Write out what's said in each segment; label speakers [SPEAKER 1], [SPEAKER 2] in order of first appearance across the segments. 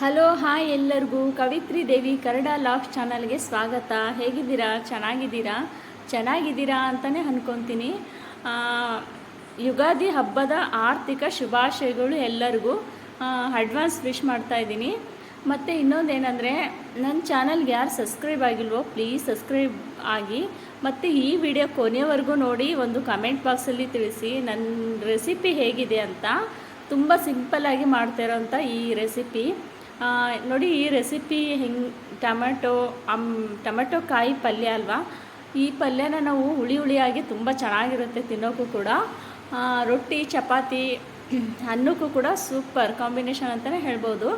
[SPEAKER 1] Hello, hi ಎಲ್ಲರಿಗೂ. ಕವಿತ್ರಿ ದೇವಿ, Kannada laugh ಚಾನಲ್ಗೆ ಸ್ವಾಗತ. ಹೇಗಿದ್ದೀರಾ? ಚೆನ್ನಾಗಿದ್ದೀರಾ? ಚೆನ್ನಾಗಿದ್ದೀರಾ ಅಂತಲೇ ಅಂದ್ಕೊತೀನಿ ಯುಗಾದಿ ಹಬ್ಬದ ಆರ್ಥಿಕ ಶುಭಾಶಯಗಳು ಎಲ್ಲರಿಗೂ ಅಡ್ವಾನ್ಸ್ ವಿಶ್ ಮಾಡ್ತಾ ಇದ್ದೀನಿ. ಮತ್ತು ಇನ್ನೊಂದೇನೆಂದರೆ ನನ್ನ ಚಾನಲ್ಗೆ ಯಾರು ಸಬ್ಸ್ಕ್ರೈಬ್ ಆಗಿಲ್ವೋ ಪ್ಲೀಸ್ ಸಬ್ಸ್ಕ್ರೈಬ್ ಆಗಿ. ಮತ್ತು ಈ ವಿಡಿಯೋ ಕೊನೆಯವರೆಗೂ ನೋಡಿ, ಒಂದು ಕಮೆಂಟ್ ಬಾಕ್ಸಲ್ಲಿ ತಿಳಿಸಿ ನನ್ನ ರೆಸಿಪಿ ಹೇಗಿದೆ ಅಂತ. ತುಂಬ ಸಿಂಪಲ್ಲಾಗಿ ಮಾಡ್ತಾ ಇರೋಂಥ ಈ ರೆಸಿಪಿ ನೋಡಿ, ಈ ರೆಸಿಪಿ ಹೆಂಗೆ, ಟೊಮೆಟೊ, ಅಮ್, ಟೊಮೆಟೊ ಕಾಯಿ ಪಲ್ಯ ಅಲ್ವಾ? ಈ ಪಲ್ಯನ ನಾವು ಹುಳಿ ಹುಳಿಯಾಗಿ ತುಂಬ ಚೆನ್ನಾಗಿರುತ್ತೆ ತಿನ್ನೋಕ್ಕೂ ಕೂಡ. ರೊಟ್ಟಿ, ಚಪಾತಿ, ಅನ್ನಕ್ಕೂ ಕೂಡ ಸೂಪರ್ ಕಾಂಬಿನೇಷನ್ ಅಂತಲೇ ಹೇಳ್ಬೋದು.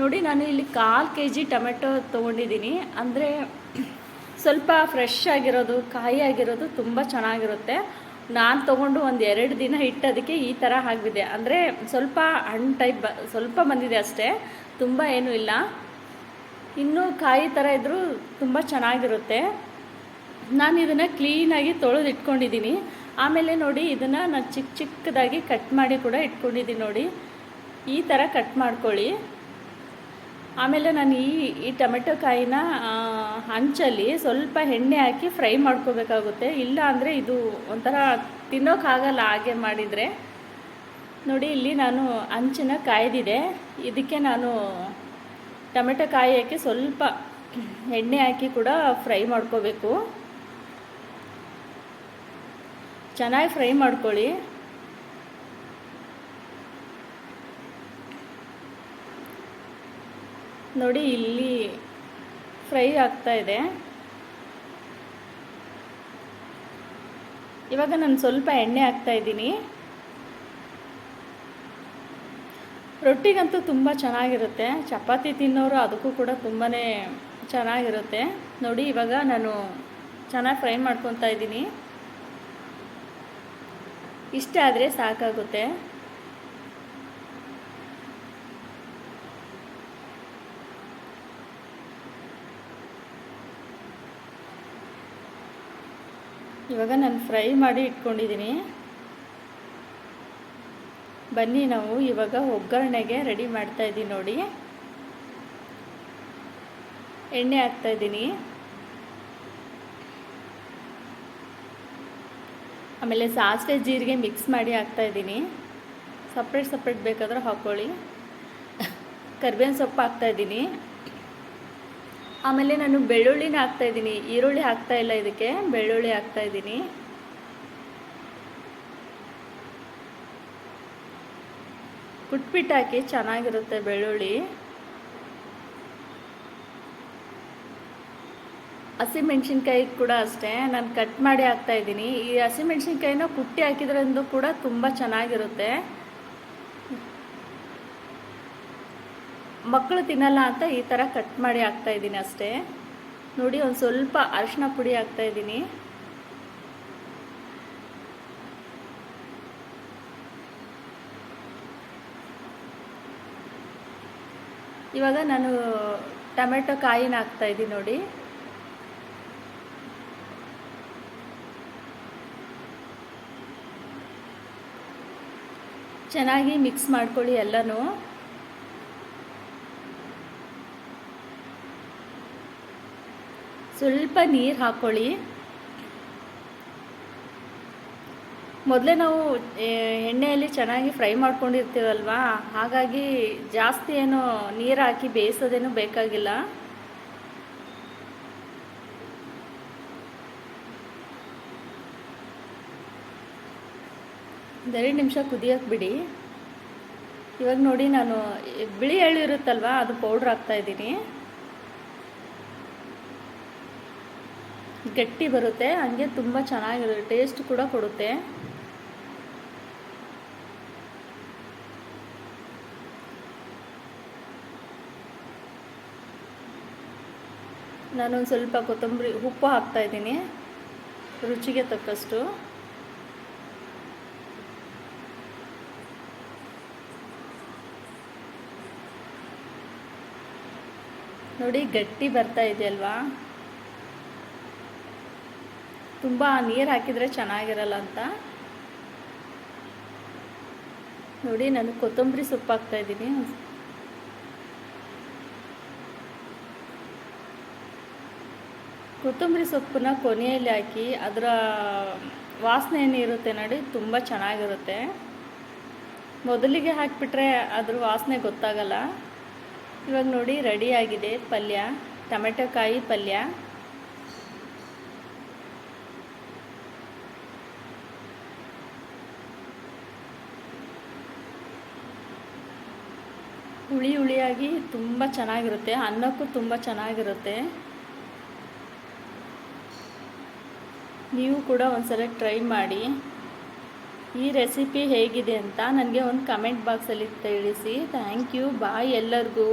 [SPEAKER 1] ನೋಡಿ, ನಾನು ಇಲ್ಲಿ ಕಾಲು ಕೆ ಜಿ ಟೊಮೆಟೊ ತೊಗೊಂಡಿದ್ದೀನಿ. ಅಂದರೆ ಸ್ವಲ್ಪ ಫ್ರೆಶ್ ಆಗಿರೋದು, ಕಾಯಿ ಆಗಿರೋದು ತುಂಬ ಚೆನ್ನಾಗಿರುತ್ತೆ. ನಾನು ತೊಗೊಂಡು ಒಂದು ಎರಡು ದಿನ ಇಟ್ಟದಕ್ಕೆ ಈ ಥರ ಆಗಿದೆ ಅಂದರೆ ಸ್ವಲ್ಪ ಹಣ್ಣು ಟೈಪ್ ಬ, ಸ್ವಲ್ಪ ಬಂದಿದೆ ಅಷ್ಟೇ, ತುಂಬ ಏನೂ ಇಲ್ಲ. ಇನ್ನೂ ಕಾಯಿ ಥರ ಇದ್ದರೂ ತುಂಬ ಚೆನ್ನಾಗಿರುತ್ತೆ. ನಾನು ಇದನ್ನು ಕ್ಲೀನಾಗಿ ತೊಳೆದು ಇಟ್ಕೊಂಡಿದ್ದೀನಿ ಆಮೇಲೆ ನೋಡಿ, ಇದನ್ನು ನಾನು ಚಿಕ್ಕ ಚಿಕ್ಕದಾಗಿ ಕಟ್ ಮಾಡಿ ಕೂಡ ಇಟ್ಕೊಂಡಿದ್ದೀನಿ ನೋಡಿ. ಈ ಥರ ಕಟ್ ಮಾಡ್ಕೊಳ್ಳಿ. ಆಮೇಲೆ ನಾನು ಈ ಈ ಟೊಮೆಟೊ ಕಾಯಿನ ಹಂಚಲ್ಲಿ ಸ್ವಲ್ಪ ಎಣ್ಣೆ ಹಾಕಿ ಫ್ರೈ ಮಾಡ್ಕೋಬೇಕಾಗುತ್ತೆ. ಇಲ್ಲ ಅಂದರೆ ಇದು ಒಂಥರ ತಿನ್ನೋಕ್ಕಾಗಲ್ಲ ಹಾಗೆ ಮಾಡಿದರೆ. ನೋಡಿ, ಇಲ್ಲಿ ನಾನು ಹಂಚಿನ ಕಾಯ್ದಿದೆ. ಇದಕ್ಕೆ ನಾನು ಟೊಮೆಟೊ ಕಾಯಿ ಹಾಕಿ ಸ್ವಲ್ಪ ಎಣ್ಣೆ ಹಾಕಿ ಕೂಡ ಫ್ರೈ ಮಾಡ್ಕೋಬೇಕು. ಚೆನ್ನಾಗಿ ಫ್ರೈ ಮಾಡ್ಕೊಳ್ಳಿ. ನೋಡಿ ಇಲ್ಲಿ ಫ್ರೈ ಆಗ್ತಾ ಇದೆ. ಇವಾಗ ನಾನು ಸ್ವಲ್ಪ ಎಣ್ಣೆ ಹಾಕ್ತಾ ಇದ್ದೀನಿ. ರೊಟ್ಟಿಗಂತೂ ತುಂಬ ಚೆನ್ನಾಗಿರುತ್ತೆ. ಚಪಾತಿ ತಿನ್ನೋರು ಅದಕ್ಕೂ ಕೂಡ ತುಂಬಾ ಚೆನ್ನಾಗಿರುತ್ತೆ. ನೋಡಿ ಇವಾಗ ನಾನು ಚೆನ್ನಾಗಿ ಫ್ರೈ ಮಾಡ್ಕೊತಾ ಇದ್ದೀನಿ. ಇಷ್ಟ ಆದರೆ ಸಾಕಾಗುತ್ತೆ. ಇವಾಗ ನಾನು ಫ್ರೈ ಮಾಡಿ ಇಟ್ಕೊಂಡಿದ್ದೀನಿ. ಬನ್ನಿ ನಾವು ಇವಾಗ ಒಗ್ಗರಣೆಗೆ ರೆಡಿ ಮಾಡ್ತಾ ಇದ್ದೀವಿ ನೋಡಿ. ಎಣ್ಣೆ ಹಾಕ್ತಾ ಇದ್ದೀನಿ. ಆಮೇಲೆ ಸಾಸಿವೆ ಜೀರಿಗೆ ಮಿಕ್ಸ್ ಮಾಡಿ ಹಾಕ್ತಾ ಇದ್ದೀನಿ. ಸಪ್ರೇಟ್ ಸಪ್ರೇಟ್ ಬೇಕಾದ್ರೆ ಹಾಕ್ಕೊಳ್ಳಿ ಕರ್ಬೇವಿನ ಸೊಪ್ಪು ಹಾಕ್ತಾ ಇದ್ದೀನಿ. ಆಮೇಲೆ ನಾನು ಬೆಳ್ಳುಳ್ಳಿನ ಹಾಕ್ತಾ ಇದ್ದೀನಿ. ಈರುಳ್ಳಿ ಹಾಕ್ತಾ ಇಲ್ಲ ಇದಕ್ಕೆ. ಬೆಳ್ಳುಳ್ಳಿ ಹಾಕ್ತಾ ಇದ್ದೀನಿ. ಕುಟ್ಬಿಟ್ಟು ಹಾಕಿ ಚೆನ್ನಾಗಿರುತ್ತೆ ಬೆಳ್ಳುಳ್ಳಿ. ಹಸಿಮೆಣ್ಸಿನ್ಕಾಯಿ ಕೂಡ ಅಷ್ಟೇ. ನಾನು ಕಟ್ ಮಾಡಿ ಹಾಕ್ತಾ ಇದ್ದೀನಿ. ಈ ಹಸಿಮೆಣ್ಸಿನ್ಕಾಯಿನ ಕುಟ್ಟಿ ಹಾಕಿದ್ರಿಂದ ಕೂಡ ತುಂಬ ಚೆನ್ನಾಗಿರುತ್ತೆ. ಮಕ್ಕಳು ತಿನ್ನಲ್ಲ ಅಂತ ಈ ಥರ ಕಟ್ ಮಾಡಿ ಹಾಕ್ತಾ ಇದ್ದೀನಿ ಅಷ್ಟೇ. ನೋಡಿ, ಒಂದು ಸ್ವಲ್ಪ ಅರಿಶಿನ ಪುಡಿ ಹಾಕ್ತಾ ಇದ್ದೀನಿ. ಇವಾಗ ನಾನು ಟೊಮೆಟೊ ಕಾಯಿನ ಹಾಕ್ತಾ ಇದ್ದೀನಿ ನೋಡಿ. ಚೆನ್ನಾಗಿ ಮಿಕ್ಸ್ ಮಾಡ್ಕೊಳ್ಳಿ ಎಲ್ಲನೂ. ಸ್ವಲ್ಪ ನೀರು ಹಾಕ್ಕೊಳ್ಳಿ ಮೊದಲೇ ನಾವು ಎಣ್ಣೆಯಲ್ಲಿ ಚೆನ್ನಾಗಿ ಫ್ರೈ ಮಾಡ್ಕೊಂಡಿರ್ತೀವಲ್ವಾ? ಹಾಗಾಗಿ ಜಾಸ್ತಿ ಏನು ನೀರು ಹಾಕಿ ಬೇಯಿಸೋದೇನು ಬೇಕಾಗಿಲ್ಲ. ಒಂದೆರಡು ನಿಮಿಷ ಕುದಿಯೋಕೆ ಬಿಡಿ. ಇವಾಗ ನೋಡಿ ನಾನು, ಬಿಳಿ ಎಳ್ಳು ಇರುತ್ತಲ್ವ, ಅದು ಪೌಡ್ರ್ ಹಾಕ್ತಾ ಗಟ್ಟಿ ಬರುತ್ತೆ, ಹಂಗೆ ತುಂಬ ಚೆನ್ನಾಗಿರುತ್ತೆ ಟೇಸ್ಟ್ ಕೂಡ ಕೊಡುತ್ತೆ. ನಾನೊಂದು ಸ್ವಲ್ಪ ಕೊತ್ತಂಬರಿ ಉಪ್ಪು ಹಾಕ್ತಾ ಇದ್ದೀನಿ, ರುಚಿಗೆ ತಕ್ಕಷ್ಟು. ನೋಡಿ, ಗಟ್ಟಿ ಬರ್ತಾ ಇದೆಯಲ್ವಾ ತುಂಬ ನೀರು ಹಾಕಿದರೆ ಚೆನ್ನಾಗಿರಲ್ಲ ಅಂತ. ನೋಡಿ, ನಾನು ಕೊತ್ತಂಬರಿ ಸೊಪ್ಪು ಹಾಕ್ತಾ ಇದ್ದೀನಿ. ಕೊತ್ತಂಬರಿ ಸೊಪ್ಪನ್ನ ಕೊನೆಯಲ್ಲಿ ಹಾಕಿ, ಅದರ ವಾಸನೆ ಏನಿರುತ್ತೆ ನೋಡಿ, ತುಂಬ ಚೆನ್ನಾಗಿರುತ್ತೆ. ಮೊದಲಿಗೆ ಹಾಕಿಬಿಟ್ರೆ ಅದ್ರ ವಾಸನೆ ಗೊತ್ತಾಗಲ್ಲ. ಇವಾಗ ನೋಡಿ ರೆಡಿಯಾಗಿದೆ ಪಲ್ಯ ಟೊಮೆಟೊಕಾಯಿ ಪಲ್ಯ. ಹುಳಿ ಹುಳಿಯಾಗಿ ತುಂಬ ಚೆನ್ನಾಗಿರುತ್ತೆ, ಅನ್ನಕ್ಕೂ ತುಂಬ ಚೆನ್ನಾಗಿರುತ್ತೆ. ನೀವು ಕೂಡ ಒಂದ್ಸಲ ಟ್ರೈ ಮಾಡಿ. ಈ ರೆಸಿಪಿ ಹೇಗಿದೆ ಅಂತ ನನಗೆ ಒಂದು ಕಮೆಂಟ್ ಬಾಕ್ಸಲ್ಲಿ ತಿಳಿಸಿ. ಥ್ಯಾಂಕ್ ಯು, ಬಾಯ್ ಎಲ್ಲರಿಗೂ.